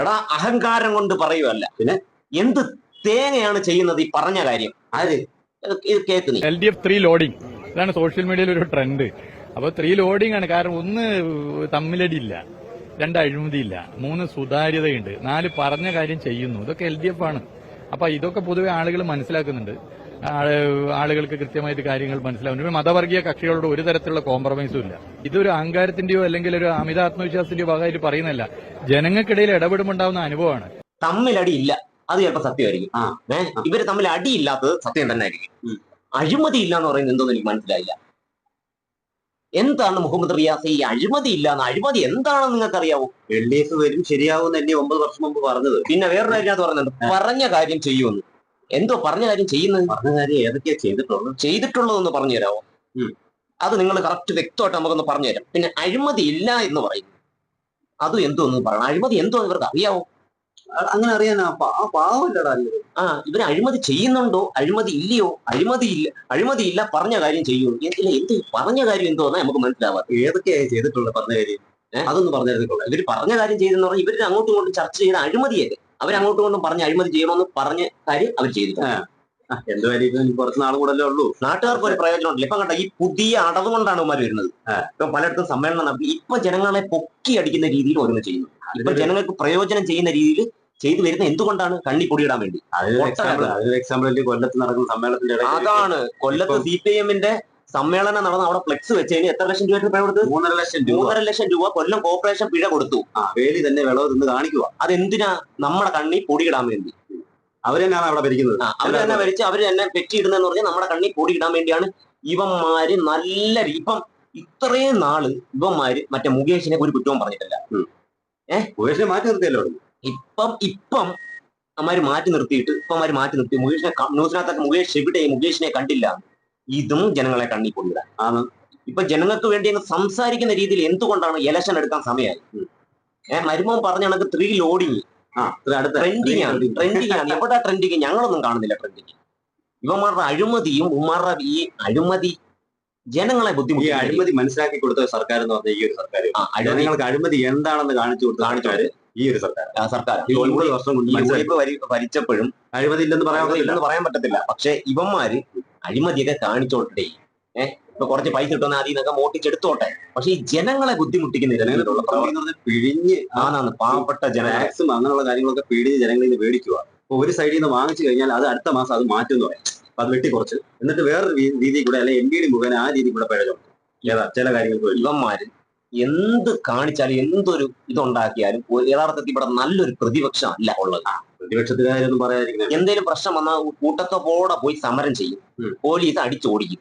എടാ അഹങ്കാരം കൊണ്ട് പറയുവല്ല. പിന്നെ എന്ത് തേങ്ങയാണ് ചെയ്യുന്നത് ഈ പറഞ്ഞ കാര്യം? ആര്? ഇത് കേൾക്കുന്നു L D F three loading ഇതാണ് സോഷ്യൽ മീഡിയയിൽ ഒരു ട്രെൻഡ് അപ്പൊ ത്രീ ലോഡിംഗ് ആണ്. കാരണം ഒന്ന് തമ്മിലടിയില്ല രണ്ട് അഴിമതിയില്ല മൂന്ന് സുതാര്യതയുണ്ട് നാല് പറഞ്ഞ കാര്യം ചെയ്യുന്നു. ഇതൊക്കെ എൽ ഡി എഫ് ആണ്. അപ്പൊ ഇതൊക്കെ പൊതുവെ ആളുകൾ മനസ്സിലാക്കുന്നുണ്ട്. ആളുകൾക്ക് കൃത്യമായിട്ട് കാര്യങ്ങൾ മനസ്സിലാവുന്നു. മതവർഗീയ കക്ഷികളോട് ഒരു തരത്തിലുള്ള കോംപ്രമൈസും ഇല്ല. ഇതൊരു അഹങ്കാരത്തിന്റെയോ അല്ലെങ്കിൽ ഒരു അമിത ആത്മവിശ്വാസത്തിന്റെയോ ഭാഗമായിട്ട് പറയുന്നില്ല ജനങ്ങൾക്കിടയിൽ ഇടപെടുമുണ്ടാവുന്ന അനുഭവമാണ്. തമ്മിലടി ഇല്ല. അത് ചിലപ്പോ സത്യമായിരിക്കും. ആ. ഇവർ തമ്മിൽ അടിയില്ലാത്തത് സത്യം തന്നെ ആയിരിക്കും. അഴിമതി ഇല്ല എന്ന് പറയുന്നത് എന്തോന്ന് എനിക്ക് മനസ്സിലായില്ല. എന്താണ് മുഹമ്മദ് റിയാസ് ഈ അഴിമതി ഇല്ല എന്ന്? അഴിമതി എന്താണെന്ന് നിങ്ങൾക്ക് അറിയാവോ എൽ ഡി എഫ് വരും ശരിയാവും തന്നെ ഒമ്പത് വർഷം മുമ്പ് പറഞ്ഞത്. പിന്നെ വേറൊരു കാര്യം അത് പറഞ്ഞത്. പറഞ്ഞ കാര്യം ചെയ്യുമെന്ന്. എന്തോ പറഞ്ഞ കാര്യം ചെയ്യുന്നത് പറഞ്ഞ കാര്യം ഏതൊക്കെയാ ചെയ്തിട്ടുള്ളത്? ചെയ്തിട്ടുള്ളതെന്ന് പറഞ്ഞു തരാമോ? അത് നിങ്ങൾ കറക്റ്റ് വ്യക്തമായിട്ട് നമുക്കൊന്ന് പറഞ്ഞു തരാം. പിന്നെ അഴിമതി ഇല്ല എന്ന് പറയും അത് എന്തോ ഒന്ന് പറയണം. അഴിമതി എന്തോ ഇവർക്ക് അറിയാവോ? അങ്ങനെ അറിയാനാ. ആ ഇവർ അഴിമതി ചെയ്യുന്നുണ്ടോ? അഴിമതി ഇല്ലയോ? അഴിമതി ഇല്ല അഴിമതി ഇല്ല പറഞ്ഞ കാര്യം ചെയ്യൂ ഇല്ല എന്ത് പറഞ്ഞ കാര്യം എന്തോന്നാ നമുക്ക് മനസ്സിലാവാം. ഏതൊക്കെയാ ചെയ്തിട്ടുള്ളത് പറഞ്ഞ കാര്യം? അതൊന്നും പറഞ്ഞു തരത്തിട്ടുള്ളൂ ഇവർ പറഞ്ഞ കാര്യം ചെയ്തെന്ന് പറഞ്ഞാൽ ഇവർ അങ്ങോട്ടും ഇങ്ങോട്ടും ചർച്ച ചെയ്ത അഴിമതിയല്ലേ? അവരങ്ങോട്ടും കൊണ്ടും പറഞ്ഞ് അഴിമതി ചെയ്യണമെന്ന് പറഞ്ഞ കാര്യം അവർ ചെയ്തിട്ടുണ്ട്. എന്ത് കാര്യം ഇപ്പൊ ഇനി കുറച്ച് കൂടെ ഉള്ളൂ? നാട്ടുകാർക്ക് ഒരു പ്രയോജനം ഉണ്ടല്ലോ ഇപ്പൊ കണ്ട ഈ പുതിയ അടവ് കൊണ്ടാണ് ഇവന്മാർ വരുന്നത്. ഇപ്പൊ പലയിടത്തും സമ്മേളനം നടത്തി. ഇപ്പൊ ജനങ്ങളെ പൊക്കി അടിക്കുന്ന രീതിയിൽ ഓരോന്ന് ചെയ്യുന്നു. ഇപ്പൊ ജനങ്ങൾക്ക് പ്രയോജനം ചെയ്യുന്ന രീതിയിൽ ചെയ്തു വരുന്ന എന്തുകൊണ്ടാണ് കണ്ണി പൊടിയിടാൻ വേണ്ടി? അതൊരു എക്സാമ്പിൾ അതൊരു എക്സാമ്പിൾ കൊല്ലത്ത് നടക്കുന്ന സമ്മേളനത്തിന്റെ അതാണ്. കൊല്ലത്ത് സി പി ഐ എമ്മിന്റെ സമ്മേളനം നടന്ന് അവിടെ ഫ്ലെക്സ് വെച്ച് കഴിഞ്ഞാൽ എത്ര ലക്ഷം രൂപ പിഴ കൊടുത്തു മൂന്നര ലക്ഷം രൂപ. മൂന്നര ലക്ഷം രൂപ കൊല്ലം കോർപ്പറേഷൻ പിഴ കൊടുത്തു. ആ വേലി തന്നെ വിളവ് നിന്ന് കാണിക്കുക അതെന്തിനാ നമ്മുടെ കണ്ണി പൊടിയിടാൻ വേണ്ടി? അവരെന്നാണ് അവിടെ ഭരിക്കുന്നത്. അവർ തന്നെ ഭരിച്ച് അവർ തന്നെ പെറ്റിയിടുന്നെന്ന് പറഞ്ഞാൽ നമ്മുടെ കണ്ണി പൊടിയിടാൻ വേണ്ടിയാണ് ഇവന്മാര് നല്ല ഇപ്പം ഇത്രയും നാൾ ഇവന്മാര് മറ്റേ മുകേഷിനെ ഒരു കുറ്റവും പറഞ്ഞിട്ടില്ല. ഉപേക്ഷ മാറ്റി നിർത്തിയല്ലോ. ഇപ്പം ഇപ്പം അമ്മാര് മാറ്റി നിർത്തിയിട്ട് ഇപ്പം മാറ്റി നിർത്തി. മുകേഷിനെ ന്യൂസിനകത്തൊക്കെ മുകേഷ് എവിടെ മുകേഷിനെ കണ്ടില്ല. ഇതും ജനങ്ങളെ കണ്ണി ആണ്. ഇപ്പൊ ജനങ്ങൾക്ക് വേണ്ടി അങ്ങ് സംസാരിക്കുന്ന രീതിയിൽ എന്തുകൊണ്ടാണ് ഇലക്ഷൻ എടുക്കാൻ സമയമായി? ഏഹ് മരുമോൻ പറഞ്ഞ കണക്ക് ത്രീ ലോഡിങ് ആ ട്രെൻഡിങ് ആണ്. ട്രെൻഡിങ് ആണ്. എവിടെ ട്രെൻഡിങ് ഞങ്ങളൊന്നും കാണുന്നില്ല ട്രെൻഡിങ് ഇവന്മാരുടെ അഴിമതിയും ഉമ്മാരുടെ ഈ അഴിമതി ജനങ്ങളെ ബുദ്ധിമുട്ടി അഴിമതി മനസ്സിലാക്കി കൊടുത്ത സർക്കാർ എന്ന് പറഞ്ഞ ഈ ഒരു സർക്കാർ. ജനങ്ങൾക്ക് അഴിമതി എന്താണെന്ന് കാണിച്ചു കൊടുത്ത കാണിച്ചു സർക്കാർ ഈ ഒരു സർക്കാർ സർക്കാർ ഒൻപത് വർഷം കൊണ്ട് ഭരിച്ചപ്പോഴും അഴിമതി ഇല്ലെന്ന് പറയാൻ പറ്റില്ല. ഇല്ലെന്ന് പറയാൻ പറ്റത്തില്ല. പക്ഷെ ഇവന്മാര് അഴിമതിയൊക്കെ കാണിച്ചോട്ടെ. ഏഹ് ഇപ്പൊ കുറച്ച് പൈസ കിട്ടുന്ന അതിൽ നിന്നൊക്കെ മോട്ടിച്ചെടുത്തോട്ടെ പക്ഷെ ഈ ജനങ്ങളെ ബുദ്ധിമുട്ടിക്കുന്ന രീതിയിലുള്ള പ്രവർത്തനം പിഴിഞ്ഞ് ആണാണ് പാവപ്പെട്ട ജന ടാക്സും അങ്ങനെയുള്ള കാര്യങ്ങളൊക്കെ പിഴിഞ്ഞ് ജനങ്ങളിൽ നിന്ന് മേടിക്കുക. അപ്പൊ ഒരു സൈഡിൽ നിന്ന് വാങ്ങിച്ചു കഴിഞ്ഞാൽ അത് അടുത്ത മാസം അത് മാറ്റും പറയും. അപ്പൊ അത് വെട്ടിക്കുറച്ച്. എന്നിട്ട് വേറൊരു രീതിയിൽ കൂടെ അല്ലെങ്കിൽ എം ബി ഡി മുഖേന ആ രീതിയിൽ കൂടെ പിഴ ചുമത്തും ഏതാ? ചില കാര്യങ്ങൾക്ക് വേണ്ടി. ഇവന്മാര് എന്ത് കാണിച്ചാലും എന്തൊരു ഇതുണ്ടാക്കിയാലും യഥാർത്ഥത്തിൽ ഇവിടെ നല്ലൊരു പ്രതിപക്ഷം അല്ല ഉള്ളത്. പ്രതിപക്ഷത്തുകാരൊന്നും പറയാതിരിക്കുന്നത്? എന്തെങ്കിലും പ്രശ്നം വന്നാൽ കൂട്ടത്തോടെ പോയി സമരം ചെയ്യും. പോലീസ് അടിച്ചോടിക്കും.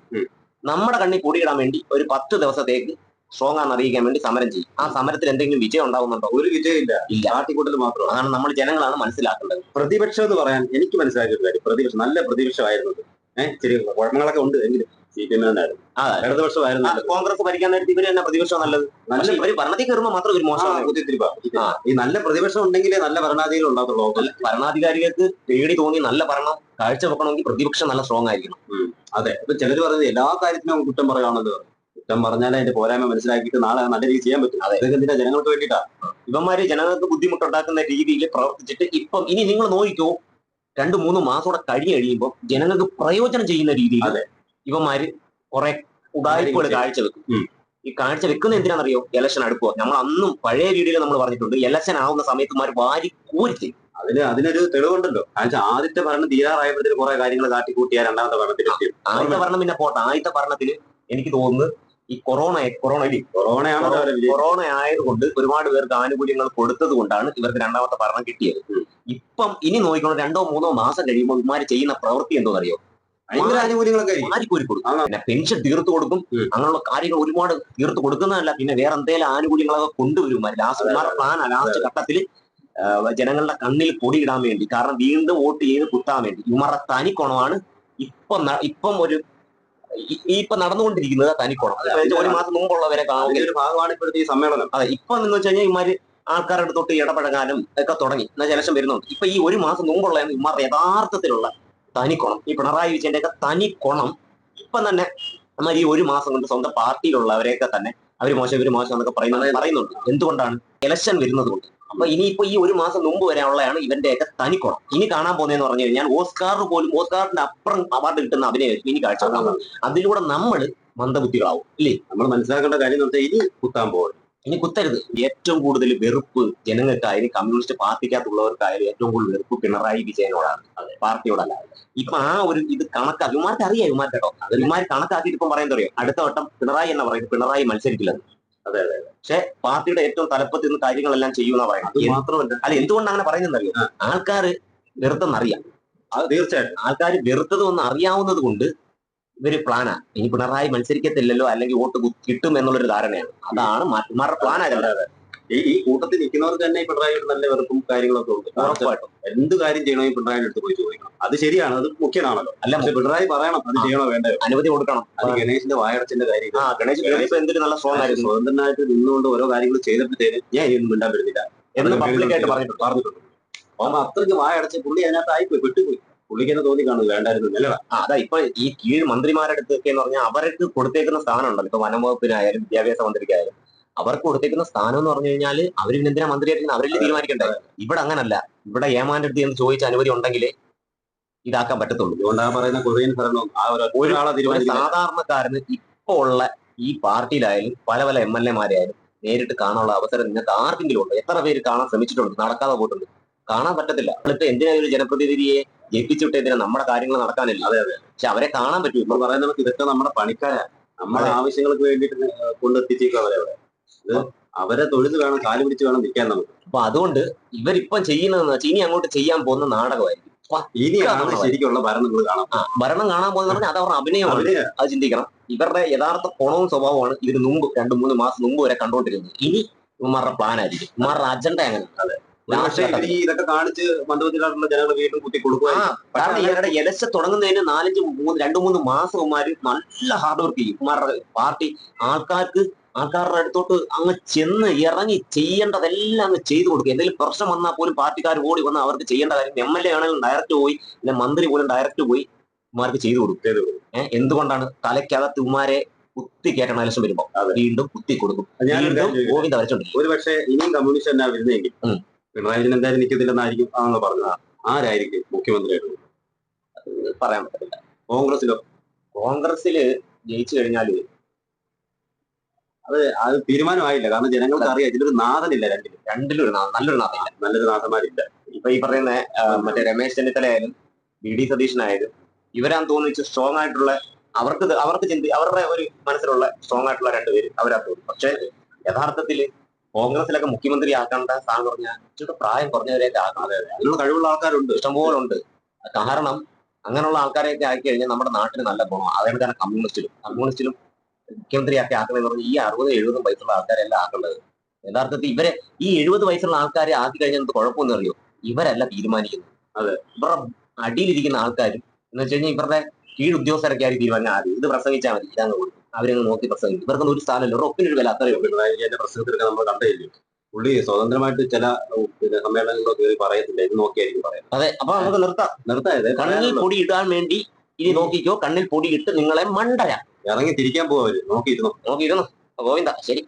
നമ്മുടെ കണ്ണിൽ കൂടിയിടാൻ വേണ്ടി ഒരു പത്ത് ദിവസത്തേക്ക് സ്ട്രോങ് ആണെന്ന് അറിയിക്കാൻ വേണ്ടി സമരം ചെയ്യും. ആ സമരത്തിൽ എന്തെങ്കിലും വിജയം ഉണ്ടാകുന്നുണ്ടോ ഒരു വിജയമില്ല ഇല്ല. കാട്ടിക്കൂട്ടൽ മാത്രമാണ്. അതാണ് നമ്മൾ ജനങ്ങളാണ് മനസ്സിലാക്കേണ്ടത്. പ്രതിപക്ഷം എന്ന് പറയാൻ എനിക്ക് മനസ്സിലാക്കിയ കാര്യം. പ്രതിപക്ഷം നല്ല പ്രതിപക്ഷമായിരുന്നത് ഏഹ് ചെറിയ കുഴപ്പങ്ങളൊക്കെ ഉണ്ട് എങ്കിലും കോൺഗ്രസ് ഭരിക്കാൻ നേരത്തെ ഇവർ തന്നെ പ്രതിപക്ഷം നല്ലത്. നല്ല ഇവർ ഭരണത്തിൽ കയറുമ്പോൾ മാത്രം ഒരു മോശം മോശമാണ് ഈ നല്ല പ്രതിപക്ഷം ഉണ്ടെങ്കിലേ നല്ല ഭരണാധികാരി ഉണ്ടാകത്തുള്ളൂ. ഭരണാധികാരികൾക്ക് പേടി തോന്നി നല്ല ഭരണം കാഴ്ചവെക്കണമെങ്കിൽ പ്രതിപക്ഷം നല്ല സ്ട്രോങ് ആയിരിക്കണം. അതെ. ഇപ്പൊ ചിലർ പറയുന്നത് എല്ലാ കാര്യത്തിനും കുറ്റം പറയുകയാണല്ലോ. കുറ്റം പറഞ്ഞാൽ അതിന്റെ പോരായ്മ മനസ്സിലാക്കിയിട്ട് നാളെ നല്ല രീതിയിൽ ചെയ്യാൻ പറ്റും. അതെ. ഇതൊക്കെ എന്തിനാ ജനങ്ങൾക്ക് വേണ്ടിയിട്ടാണ് ഇവന്മാര് ജനങ്ങൾക്ക് ബുദ്ധിമുട്ടുണ്ടാക്കുന്ന രീതിയിൽ പ്രവർത്തിച്ചിട്ട് ഇപ്പം ഇനി നിങ്ങൾ നോക്കിക്കോ രണ്ടു മൂന്ന് മാസം കൂടെ കഴിഞ്ഞ് കഴിയുമ്പോൾ ജനങ്ങൾക്ക് പ്രയോജനം ചെയ്യുന്ന രീതിയിൽ അതെ. ഇവന്മാര് കുറെ ഉടായ്പകൾ കാഴ്ച കാഴ്ചവെക്കും. ഈ കാഴ്ച വെക്കുന്ന എന്തിനാണെന്നറിയോ? ഇലക്ഷൻ അടുക്കുക നമ്മൾ അന്നും പഴയ വീഡിയോയിൽ നമ്മൾ പറഞ്ഞിട്ടുണ്ട്. ഇലക്ഷൻ ആവുന്ന സമയത്ത് മാർ വാരി കൂരിച്ചു അതിന് അതിനൊരു തെളിവുണ്ടല്ലോ. കാരണം ആദ്യത്തെ ഭരണം തീരാറായപ്പോഴത്തേക്ക് കുറെ കാര്യങ്ങൾ കാട്ടിക്കൂട്ടിയ രണ്ടാമത്തെ ഭരണത്തിൽ ആദ്യത്തെ ഭരണം പിന്നെ പോട്ടെ. ആദ്യത്തെ ഭരണത്തിന് എനിക്ക് തോന്നുന്നു ഈ കൊറോണ കൊറോണ കൊറോണയാണ് കൊറോണ ആയതുകൊണ്ട് ഒരുപാട് പേർക്ക് ആനുകൂല്യങ്ങൾ കൊടുത്തത് കൊണ്ടാണ് ഇവർക്ക് രണ്ടാമത്തെ ഭരണം കിട്ടിയത്. ഇപ്പം ഇനി നോക്കിക്കൊണ്ട് രണ്ടോ മൂന്നോ മാസം കഴിയുമ്പോൾ ഇമാര് ചെയ്യുന്ന പ്രവൃത്തി എന്തോന്നറിയോ? ഭയങ്കര ആനുകൂല്യങ്ങളൊക്കെ പിന്നെ പെൻഷൻ തീർത്തു കൊടുക്കും. അങ്ങനെയുള്ള കാര്യങ്ങൾ ഒരുപാട് തീർത്തു കൊടുക്കുന്നതല്ല. പിന്നെ വേറെ എന്തെങ്കിലും ആനുകൂല്യങ്ങളൊക്കെ കൊണ്ടുവരും. ലാസ്റ്റ് പ്ലാൻ ലാസ്റ്റ് ഘട്ടത്തിൽ ജനങ്ങളുടെ കണ്ണിൽ പൊടിയിടാൻ വേണ്ടി കാരണം വീണ്ടും വോട്ട് ചെയ്ത് കുത്താൻ വേണ്ടി. ഇവന്മാരുടെ തനിക്കുണമാണ് ഇപ്പം ഇപ്പം ഒരു ഈ- ഇപ്പൊ നടന്നുകൊണ്ടിരിക്കുന്നത് തനിക്കുണം. ഒരു മാസം മുമ്പുള്ളവരെ കാണുക ഭാഗമാണ് ഇപ്പോഴത്തെ ഈ സമ്മേളനം. അതെ ഇപ്പൊ എന്ന് വെച്ച് കഴിഞ്ഞാൽ ഇമാര് ആൾക്കാരുടെ തൊട്ട് ഇടപഴകാനും ഒക്കെ തുടങ്ങി. എന്നാൽ ജലശം വരുന്നുണ്ട്. ഇപ്പൊ ഈ ഒരു മാസം മുമ്പുള്ള ഇമാരുടെ യഥാർത്ഥത്തിലുള്ള തനിക്കുണം ഈ പിണറായി വിജയന്റെ ഒക്കെ തനിക്കുണം ഇപ്പം തന്നെ നമ്മൾ ഈ ഒരു മാസം കൊണ്ട് സ്വന്തം പാർട്ടിയിലുള്ളവരെയൊക്കെ തന്നെ അവർ മോശം ഇവർ മോശം എന്നൊക്കെ പറയുന്നത് പറയുന്നുണ്ട്. എന്തുകൊണ്ടാണ്? ഇലക്ഷൻ വരുന്നത് കൊണ്ട് അപ്പൊ ഇനിയിപ്പോ ഈ ഒരു മാസം മുമ്പ് വരാനുള്ളതാണ് ഇവന്റെയൊക്കെ തനിക്കോണം ഇനി കാണാൻ പോകുന്നതെന്ന് പറഞ്ഞു കഴിഞ്ഞാൽ ഓസ്കാർ പോലും ഓസ്കാറിന്റെ അപ്പുറം അവാർഡ് കിട്ടുന്ന അഭിനയം ഇനി കാഴ്ച അതിലൂടെ നമ്മൾ മന്ദബുദ്ധികളാവും. ഇല്ലേ? നമ്മൾ മനസ്സിലാക്കേണ്ട കാര്യം എന്ന് വെച്ചാൽ ഇനി കുത്താൻ പോകും ഇനി കുത്തരുത്. ഏറ്റവും കൂടുതൽ വെറുപ്പ് ജനങ്ങൾക്കായാലും കമ്മ്യൂണിസ്റ്റ് പാർട്ടിക്കകത്തുള്ളവർക്കായാലും ഏറ്റവും കൂടുതൽ വെറുപ്പ് പിണറായി വിജയനോടാണ്. പാർട്ടിയോടല്ല. ഇപ്പൊ ആ ഒരു ഇത് കണക്കാക്കി ഇമാർക്ക് അറിയാം ഇമാർ കേട്ടോ അത്. ഇമാർ കണക്കാക്കിയിട്ട് ഇപ്പം പറയാൻ അറിയോ? അടുത്ത വട്ടം പിണറായി എന്ന് പറയുന്നത് പിണറായി മത്സരിക്കില്ലെന്ന്. അതെ, അതെ പക്ഷെ പാർട്ടിയുടെ ഏറ്റവും തലപ്പത്തിൽ നിന്ന് കാര്യങ്ങളെല്ലാം ചെയ്യുമെന്നാ അത് പറയുന്നത് മാത്രമല്ല. അല്ല എന്തുകൊണ്ട് അങ്ങനെ പറയുന്നറിയോ ആൾക്കാർ വെറുത്തെന്നറിയാം. അത് തീർച്ചയായിട്ടും. ആൾക്കാർ വെറുത്തത് ഒന്ന് അറിയാവുന്നത് കൊണ്ട് ഇവർ പ്ലാനാ ഇനി പിണറായി മത്സരിക്കത്തില്ലല്ലോ അല്ലെങ്കിൽ വോട്ട് കിട്ടും എന്നുള്ളൊരു ധാരണയാണ്. അതാണ് മാറ്റുമാരുടെ പ്ലാൻ ആയതല്ല ഈ കൂട്ടത്തിൽ നിൽക്കുന്നവർക്ക് തന്നെ പിണറായി നല്ല വെറുപ്പും കാര്യങ്ങളൊക്കെ ഉണ്ട്. ഉറപ്പായിട്ടും. എന്ത് കാര്യം ചെയ്യണമെങ്കിൽ പിണറായിയുടെ അടുത്ത് പോയി ചോദിക്കണം. അത് ശരിയാണ് അത് മുഖ്യനാണല്ലോ. അല്ല പിണറായി പറയണം അത് ചെയ്യണോ വേണ്ട അനുമതി കൊടുക്കണം. അത് ഗണേശിന്റെ വായടച്ചിന്റെ കാര്യം. ആ ഗണേശ് ഗണേശ് എന്തൊരു നല്ല സ്ട്രോങ് ആയിരുന്നു. സ്വതന്ത്രനായിട്ട് നിന്നുകൊണ്ട് ഓരോ കാര്യങ്ങൾ ചെയ്തപ്പോഴത്തേന് ഞാൻ ഇതൊന്നും മിണ്ടാൻ വരുന്നില്ല. എന്ന് പബ്ലിക്കായിട്ട് പറഞ്ഞിട്ടുണ്ട്. പറഞ്ഞിട്ടുണ്ട്. അപ്പൊ അത്രയ്ക്ക് വായടച്ച് പുള്ളി അതിനകത്ത് ആയിപ്പോയി വിട്ടുപോയി പുള്ളിക്ക് തന്നെ തോന്നി കാണും വേണ്ടായിരുന്നു അല്ലേ ആ, അതാ ഇപ്പൊ ഈ കീഴ് മന്ത്രിമാരുടെ അടുത്തൊക്കെ എന്ന് പറഞ്ഞാൽ അവർക്ക് കൊടുത്തേക്കുന്ന സ്ഥാനം ഉണ്ടല്ലോ ഇപ്പൊ വനംവകുപ്പിനായാലും വിദ്യാഭ്യാസ മന്ത്രിക്കായാലും അവർക്ക് കൊടുത്തേക്കുന്ന സ്ഥാനം എന്ന് പറഞ്ഞു കഴിഞ്ഞാൽ അവർ എന്തിനാ മന്ത്രിയായിട്ട് അവരിൽ തീരുമാനിക്കണ്ടേ? ഇവിടെ അങ്ങനല്ല. ഇവിടെ ഏമാന്റെ അടുത്ത് എന്ന് ചോദിച്ച അനുമതി ഉണ്ടെങ്കിൽ ഇതാക്കാൻ പറ്റത്തുള്ളൂ. പറയുന്ന ഭരണം ആ സാധാരണക്കാരന് ഇപ്പൊ ഉള്ള ഈ പാർട്ടിയിലായാലും പല പല എം എൽ എമാരെയായാലും നേരിട്ട് കാണാനുള്ള അവസരം നിങ്ങൾക്ക് ആർക്കെങ്കിലും ഉണ്ട്? എത്ര പേര് കാണാൻ ശ്രമിച്ചിട്ടുണ്ട് നടക്കാതെ പോയിട്ടുണ്ട്? കാണാൻ പറ്റത്തില്ല. എന്നിട്ട് എന്തിനാ ഒരു ജനപ്രതിനിധിയെ ജയിപ്പിച്ചിട്ട് എന്തിനാ നമ്മുടെ കാര്യങ്ങൾ നടക്കാനില്ല. അതെ അതെ. പക്ഷെ അവരെ കാണാൻ പറ്റും. നമ്മൾ പറയുന്ന ഇതൊക്കെ നമ്മുടെ പണിക്കാരാണ് നമ്മുടെ ആവശ്യങ്ങൾക്ക് വേണ്ടിയിട്ട് കൊണ്ടെത്തിച്ചേക്കും അവരെ അവിടെ. അവരെ തൊഴുത് വേണം കാൽ പിടിച്ച് വേണം നിൽക്കാൻ നമുക്ക്. അപ്പൊ അതുകൊണ്ട് ഇവരിപ്പം ചെയ്യുന്നതെന്ന് വെച്ചാൽ ഇനി അങ്ങോട്ട് ചെയ്യാൻ പോകുന്ന നാടകമായിരിക്കും. ഇനിയാണ് ശരിക്കുള്ള ഭരണങ്ങൾ കാണാം ഭരണം കാണാൻ പോകുന്ന പറഞ്ഞാൽ അത് അവരുടെ അഭിനയമാണ് അത് ചിന്തിക്കണം. ഇവരുടെ യഥാർത്ഥ കുണവും സ്വഭാവമാണ് ഇതിന് മുമ്പ് രണ്ട് മൂന്ന് മാസം മുമ്പ് വരെ കണ്ടുകൊണ്ടിരുന്നത്. ഇനി ഇവന്മാരുടെ പ്ലാൻ ആയിരിക്കും. ഇവന്മാരുടെ അജണ്ട അങ്ങനെ ഇതൊക്കെ കാണിച്ച് മന്ദബുദ്ധിയിലായിട്ടുള്ള ജനങ്ങൾ വീണ്ടും കുത്തി കൊടുക്കുക ആ കാരണം ഇവരുടെ എലക്ഷ തുടങ്ങുന്നതിന് നാലഞ്ച് മൂന്ന് രണ്ട് മൂന്ന് മാസം ഇവന്മാര് നല്ല ഹാർഡ് വർക്ക് ചെയ്യും. ഇവന്മാരുടെ പാർട്ടി ആൾക്കാർക്ക് ആൾക്കാരുടെ അടുത്തോട്ട് അങ്ങ് ചെന്ന് ഇറങ്ങി ചെയ്യേണ്ടതെല്ലാം അങ്ങ് ചെയ്തു കൊടുക്കുക. എന്തെങ്കിലും പ്രശ്നം വന്നാൽ പോലും പാർട്ടിക്കാർ ഓടി വന്ന് അവർക്ക് ചെയ്യേണ്ട കാര്യം എം എൽ എ ആണെങ്കിലും ഡയറക്റ്റ് പോയി പിന്നെ മന്ത്രി പോലും ഡയറക്റ്റ് പോയി ഉമാർക്ക് ചെയ്തു കൊടുക്കും. എന്തുകൊണ്ടാണ് തലയ്ക്കകത്ത് ഉമാരെ കുത്തി കയറ്റണം ഇലക്ഷൻ വരുമ്പോ. വീണ്ടും കുത്തി കൊടുക്കും? ഗോവിന്ദ വരച്ചോണ്ടിരിക്കും. ഒരു പക്ഷേ ഇനിയും കമ്മ്യൂണിസ്റ്റ് തന്നെ വരുന്നെങ്കിൽ. പിണറായി വിജയൻ എന്തായാലും നിൽക്കത്തില്ലെന്നായിരിക്കും ആണെന്ന് പറഞ്ഞത്. ആരായിരിക്കും മുഖ്യമന്ത്രിയായിട്ട്? പറയാൻ പറ്റില്ല. കോൺഗ്രസിലോ? കോൺഗ്രസിൽ ജയിച്ചു കഴിഞ്ഞാൽ അത് അത് തീരുമാനമായില്ല. കാരണം ജനങ്ങൾക്ക് അറിയാം ഇതിലൊരു നാഥനില്ല രണ്ടിലും. രണ്ടിലൊരു ഒരു നല്ലൊരു നാഥയില്ല നല്ലൊരു നാഥന്മാരില്ല. ഇപ്പൊ ഈ പറയുന്ന മറ്റേ രമേശ് ചെന്നിത്തലയായാലും വി ഡി സതീശനായാലും ഇവരാൻ തോന്നിച്ച് സ്ട്രോങ് ആയിട്ടുള്ള അവർക്ക് അവർക്ക് ചിന്തി അവരുടെ ഒരു മനസ്സിലുള്ള സ്ട്രോങ് ആയിട്ടുള്ള രണ്ടുപേര് അവരാ തോന്നും പക്ഷെ യഥാർത്ഥത്തിൽ കോൺഗ്രസിലൊക്കെ മുഖ്യമന്ത്രി ആക്കേണ്ട സ്ഥാനം പറഞ്ഞാൽ ഇച്ചിരി പ്രായം കുറഞ്ഞവരെയൊക്കെ ആക്കണം. അതിനുള്ള കഴിവുള്ള ആൾക്കാരുണ്ട്. ഇഷ്ടംപോലെ ഉണ്ട് കാരണം അങ്ങനെയുള്ള ആൾക്കാരെയൊക്കെ ആക്കി കഴിഞ്ഞാൽ നമ്മുടെ നാട്ടിന് നല്ല ഗുണം അതാണ് തന്നെ കമ്മ്യൂണിസ്റ്റിലും കമ്മ്യൂണിസ്റ്റിലും മുഖ്യമന്ത്രിയാക്കി ആക്കണമെന്ന് പറഞ്ഞാൽ ഈ അറുപത് എഴുപതും വയസ്സുള്ള ആൾക്കാരെല്ലാം ആക്കേണ്ടത്? യഥാർത്ഥത്തിൽ ഇവരെ ഈ എഴുപത് വയസ്സുള്ള ആൾക്കാരെ ആക്കി കഴിഞ്ഞാൽ എന്ത് കുഴപ്പമൊന്നും അറിയോ? ഇവരല്ല തീരുമാനിക്കുന്നത്. അതെ. ഇവരുടെ അടിയിലിരിക്കുന്ന ആൾക്കാരും എന്ന് വെച്ച് കഴിഞ്ഞാൽ ഇവരുടെ കീഴുദ്യോഗസ്ഥരൊക്കെ ആയിരിക്കും തീരുമാനം ആദ്യം ഇത് പ്രസംഗിച്ചാൽ മതി. ഇതാണ് കൊടുക്കും. അവരങ്ങ് നോക്കി പ്രസംഗിക്കും. ഇവർക്കൊന്നും ഒരു സ്ഥാനമില്ല. ഇവരുടെ ഒപ്പിനൊരു വില അത്രയേ ഉള്ളൂ. പിണറായി വിജയന്റെ പ്രസംഗത്തിലൊക്കെ നമ്മൾ കണ്ടില്ലേ പുള്ളി സ്വതന്ത്രമായിട്ട് ചില പിന്നെ സമ്മേളനങ്ങളൊക്കെ കയറി പറയത്തില്ല. ഇത് നോക്കിയായിരിക്കും പറയാം അതെ. അപ്പൊ നമുക്ക് നിർത്താം. നിർത്തായത് കണ്ണിൽ പൊടി ഇടാൻ വേണ്ടി ഇനി നോക്കിക്കോ. കണ്ണിൽ പൊടി ഇട്ട് നിങ്ങളെ മണ്ടര. ഇറങ്ങി തിരിക്കാൻ പോവര് നോക്കിയിരുന്നു നോക്കിയിരുന്നു ഗോവിന്ദ ശരി.